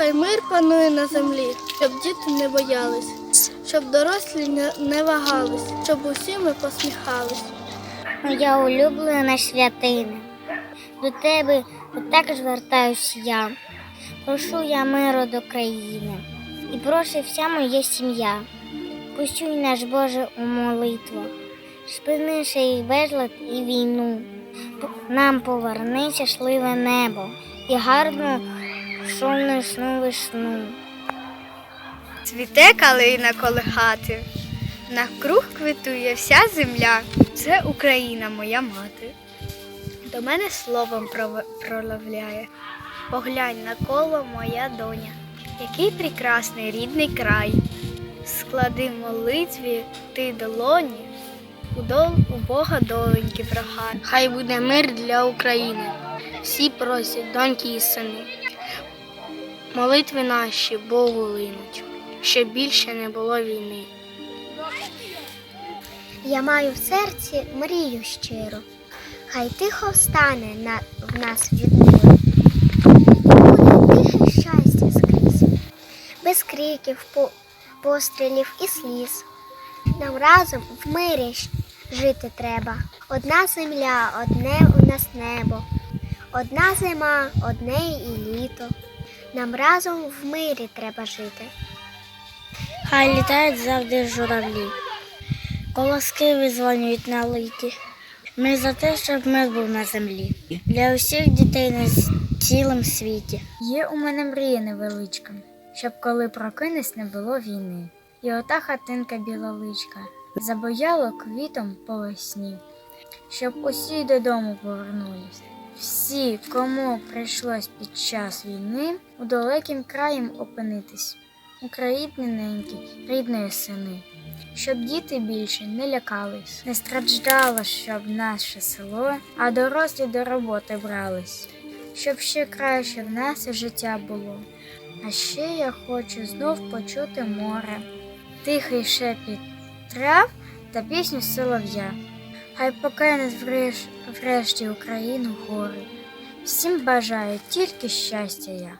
Хай мир панує на землі, щоб діти не боялись, щоб дорослі не- вагались, щоб усі ми посміхались. Моя улюблена святине, до тебе також звертаюсь я. Прошу я миру до країни, і прошу вся моя сім'я. Пущуй наш Боже у молитву, спини і безлад і війну. Нам поверни щасливе небо і гарну сонячну весну. Цвіте калина коло хати, навкруг квітує вся земля. Це Україна, моя мати. До мене словом проловляє. Поглянь на коло моя доня, який прекрасний рідний край. Склади молитві ти долоні, у, дол, у Бога доленьки прохай. Хай буде мир для України. Всі просять, доньки і сини. Молитви наші Богу линуть, щоб більше не було війни. Я маю в серці мрію щиру, хай тихо встане на, в нас від миру. Буде тихе щастя скрізь, без криків, по, пострілів і сліз. Нам разом в мирі жити треба. Одна земля, одне у нас небо, одна зима, одне і літо. Нам разом в мирі треба жити. Хай літають завжди журавлі. Колоски визвонюють на литі. Ми за те, щоб мир був на землі. Для усіх дітей на цілому світі. Є у мене мрія невеличка, щоб коли прокинусь, не було війни. І ота хатинка білоличка забояла квітом по весні, щоб усі додому повернулись. Всі, кому прийшлось під час війни, у далеким краєм опинитись. Україні ненькі, рідної сини, щоб діти більше не лякались, не страждало, щоб наше село, а дорослі до роботи брались, щоб ще краще в нас життя було. А ще я хочу знов почути море, тихий шепіт трав та пісню солов'я. Хай покине вреш, врешті Україну гори. Всім бажаю тільки щастя я.